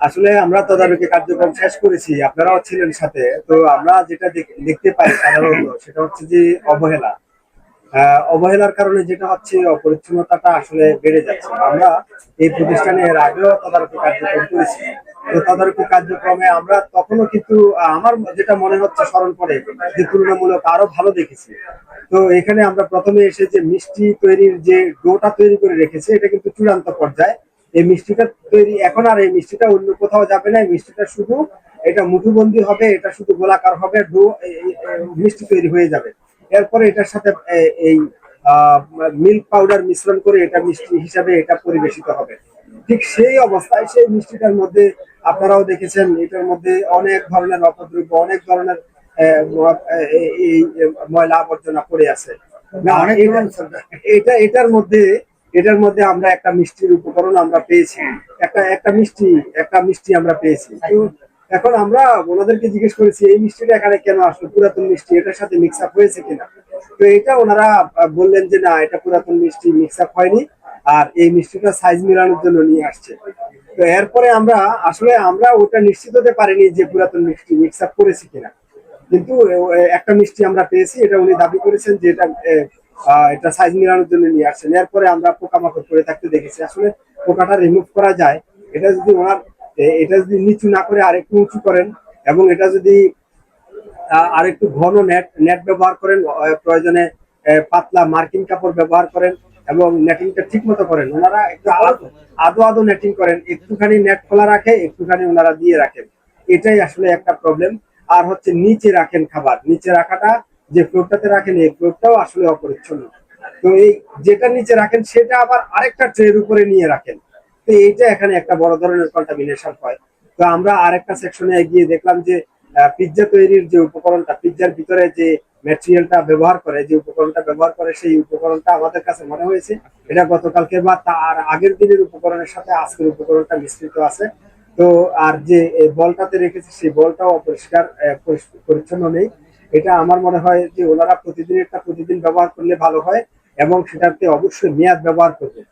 আসলে আমরা তদারকি কার্যক্রম শেষ করেছি, আপনারাও ছিলেন সাথে। তো আমরা যেটা দেখ- দেখতে পাই সাধারণত, সেটা হচ্ছে যে অবহেলা। অবহেলার কারণে যেটা হচ্ছে, অপরিচ্ছন্নতাটা আসলে বেড়ে যাচ্ছে। আমরা এই প্রতিষ্ঠানে এর আগেও তদারকি কার্যক্রম করেছি। তো তদারকি কার্যক্রমে আমরা তখনও কিন্তু আমার যেটা মনে হচ্ছে, স্মরণ করে যে তুলনামূলক আরও ভালো দেখেছি। তো এখানে আমরা প্রথমে এসে যে মিষ্টি তৈরির যে ডোটা তৈরি করে রেখেছি, এটা কিন্তু চূড়ান্ত পর্যায়ে। এই মিষ্টিটা তৈরি এখন আর এই মিষ্টিটা অন্য কোথাও যাবে না এই মিষ্টিটা শুধু এটা মুঠুবন্দি হবে এটা শুধু গোলাকার হবে ডো মিষ্টি তৈরি হয়ে যাবে। এরপরে এটার সাথে এই মিল্ক পাউডার মিশ্রণ করে এটা মিষ্টি হিসাবে এটা পরিবেশিত হবে। ঠিক সেই অবস্থায় সেই মিষ্টিটার মধ্যে আপনারাও দেখেছেন এটার মধ্যে অনেক ধরনের অপদ্রব্য অনেক ধরনের এই- ময়লা আবর্জনা পড়ে আছে। এটা এটার মধ্যে এটার মধ্যে আমরা একটা মিষ্টির উপকরণ আমরা পেয়েছি। একটা একটা মিষ্টি একটা মিষ্টি আমরা পেয়েছি। এখন আমরা ওনাদেরকে জিজ্ঞেস করেছি, এই মিষ্টিটা এখানে কেন আসলো? পুরাতন মিষ্টি, এটার সাথে মিক্স আপ হয়েছে কিনা? তো এটা ওনারা বললেন যে, না, এটা পুরাতন মিষ্টি মিক্স আপ হয়নি, আর এই মিষ্টিটা সাইজ মেলানোর জন্য নিয়ে আসছে। তো এরপরে আমরা, আসলে আমরা ওটা নিশ্চিত হতে পারিনি যে পুরাতন মিষ্টি মিক্স আপ করেছি কিনা। কিন্তু একটা মিষ্টি আমরা পেয়েছি, এটা উনি দাবি করেছেন যে এটা এটা সাইজ মেলানোর জন্য নিয়ে আসছেন। এরপরে আমরা পোকামাকড় করে থাকতে দেখেছি। আসলে পোকাটা রিমুভ করা যায়। এটা যদি ওনার এটা যদি নিচু না করে আরেকটু উঁচু করেন এবং এটা যদি আরেকটু ঘন নেট নেট ব্যবহার করেন প্রয়োজনে পাতলা মার্কিং কাপড় ব্যবহার করেন এবং নেটিংটা ঠিক মতো করেন। ওনারা একটু আদো আদো নেটিং করেন। একটুখানি নেট খোলা রাখে একটুখানি ওনারা দিয়ে রাখেন। এটাই আসলে একটা প্রবলেম আর হচ্ছে নিচে রাখেন খাবার। নিচে রাখাটা যে ফ্লোরটাতে রাখেন, এই ফ্লোরটাও আসলে অপরিচ্ছন্ন। তো এই যেটা নিচে রাখেন, সেটা আবার আরেকটা ট্রের উপরে নিয়ে রাখেন। তো এইটা এখানে একটা বড় ধরনের কন্টামিনেশন হয়। তো আমরা আরেকটা সেকশনে গিয়ে দেখলাম যে পিৎজা তৈরির যে উপকরণটা পিৎজার ভিতরে যে ম্যাটেরিয়ালটা ব্যবহার করে, যে উপকরণটা ব্যবহার করে, সেই উপকরণটা আমাদের কাছে মনে হয়েছে। এটা গতকালকে বা তার আগের দিনের উপকরণের সাথে আজকের উপকরণটা মিশ্রিত আছে। তো আর যে বলটাতে রেখেছে, সেই বলটাও অপরিষ্কার পরিচ্ছন্ন নেই। এটা আমার মনে হয় যে ওনারা প্রতিদিন একটা প্রতিদিন ব্যবহার করলে ভালো হয় এবং সেটাতে অবশ্যই মেয়াদ ব্যবহার করবে।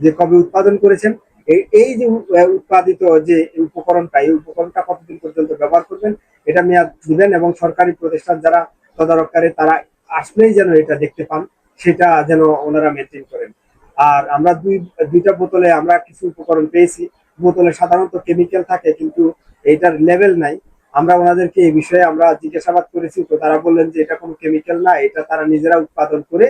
যে কবে উৎপাদন করেছেন, এই- এই যে উৎপাদিত যে উপকরণটা, এই উপকরণটা কতদিন পর্যন্ত ব্যবহার করবেন, এটা মেয়াদ দিবেন এবং সরকারি প্রতিষ্ঠান যারা তদারককারী তারা আসলেই যেন এটা দেখতে পান, সেটা যেন ওনারা মেনটেন করেন। আর আমরা দুই, দুইটা বোতলে আমরা কিছু উপকরণ পেয়েছি। বোতলে সাধারণত কেমিক্যাল থাকে, কিন্তু এটার লেভেল নাই। আমরা ওনাদেরকে এই বিষয়ে আমরা জিজ্ঞাসাবাদ করেছি, তো তারা বললেন যে এটা কোনো কেমিক্যাল না, এটা তারা নিজেরা উৎপাদন করে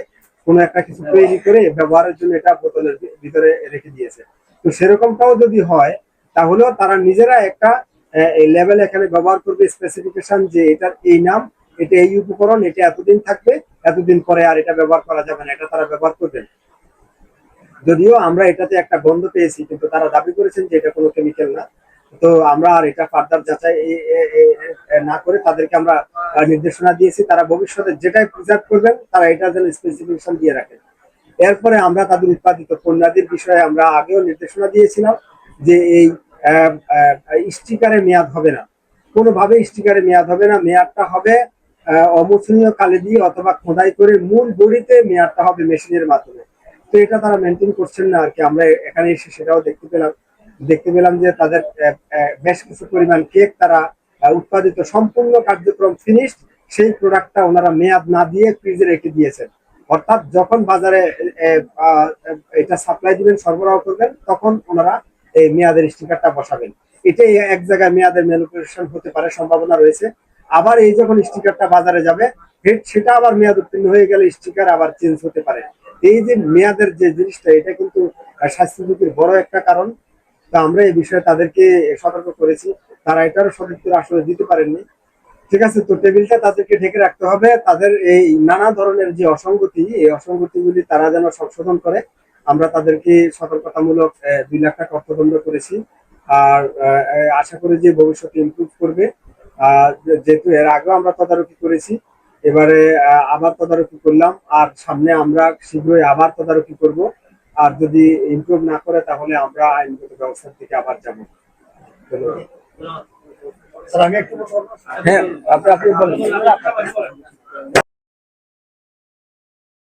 কোনো একটা কিছু তৈরি করে ব্যবহারের জন্য এটা বোতলের ভিতরে রেখে দিয়েছে। তো সেরকমটাও যদি হয়, তাহলেও তারা নিজেরা একটা লেভেল এখানে ব্যবহার করবে স্পেসিফিকেশন যে এটার এই নাম, এটা এই উপকরণ, এটা এতদিন থাকবে, এতদিন পরে আর এটা ব্যবহার করা যাবে না, এটা তারা ব্যবহার করবেন। যদিও আমরা এটাতে একটা গন্ধ পেয়েছি, কিন্তু তারা দাবি করেছেন যে এটা কোনো কেমিক্যাল না। তো আমরা আর এটা ফার্দার যাচাই না করে তাদেরকে আমরা নির্দেশনা দিয়েছি। তারা ভবিষ্যতে যেটাই প্রিজার্ভ করবেন, তারা এটা যেন স্পেসিফিকেশন দিয়ে রাখেন। এরপরে আমরা তাদের উৎপাদিত পণ্যাদির বিষয়ে আমরা আগেও নির্দেশনা দিয়েছিলাম যে এই স্টিকারে মেয়াদ হবে না। কোনোভাবে স্টিকারে মেয়াদ হবে না। মেয়াদটা হবে অমোচনীয় কালে দিয়ে অথবা খোদাই করে মূল বড়িতে মেয়াদটা হবে মেশিনের মাধ্যমে। তো এটা তারা মেনটেন করছেন না আর কি। আমরা এখানে এসে সেটাও দেখতে পেলাম। দেখতে পেলাম যে তাদের বেশ কিছু পরিমাণ কেক তারা উৎপাদিত সম্পূর্ণ কার্যক্রম ফিনিশড সেই প্রোডাক্টটা ওনারা মেয়াদ না দিয়ে ফ্রিজে রেখে দিয়েছেন। অর্থাৎ যখন বাজারে এটা সাপ্লাই দিবেন সরবরাহ করবেন তখন ওনারা এই মেয়াদের স্টিকারটা বসাবেন। এটাই এক জায়গায় মেয়াদের ম্যানিপুলেশন হতে পারে সম্ভাবনা রয়েছে। আবার এই যখন স্টিকারটা বাজারে যাবে সেটা আবার মেয়াদ উত্তীর্ণ হয়ে গেলে স্টিকার আবার চেঞ্জ হতে পারে। এই যে মেয়াদের যে জিনিসটা এটা কিন্তু আহ, স্বাস্থ্য ঝুঁকির বড় একটা কারণ। তা আমরা এই বিষয়ে তাদেরকে সতর্ক করেছি। তারা এটারও সঠিক উত্তর আসলে দিতে পারেননি। ঠিক আছে, তো টেবিলটা তাদেরকে ঢেকে রাখতে হবে। তাদের এই নানা ধরনের যে অসঙ্গতি, এই অসঙ্গতিগুলি তারা যেন সংশোধন করে, আমরা তাদেরকে সতর্কতামূলক দুই লাখ টাকা অর্থদণ্ড করেছি। আর আশা করি যে ভবিষ্যতে ইমপ্রুভ করবে। যেহেতু এর আগেও আমরা তদারকি করেছি, এবারে আবার তদারকি করলাম। আর সামনে আমরা শীঘ্রই আবার তদারকি করব। আর যদি ইমপ্রুভ না করে তাহলে আমরা আইনগত ব্যবস্থার দিকে আবার যাব। ধন্যবাদ। স্যার আমি একটু হ্যাঁ আপনি আপনি বলেন।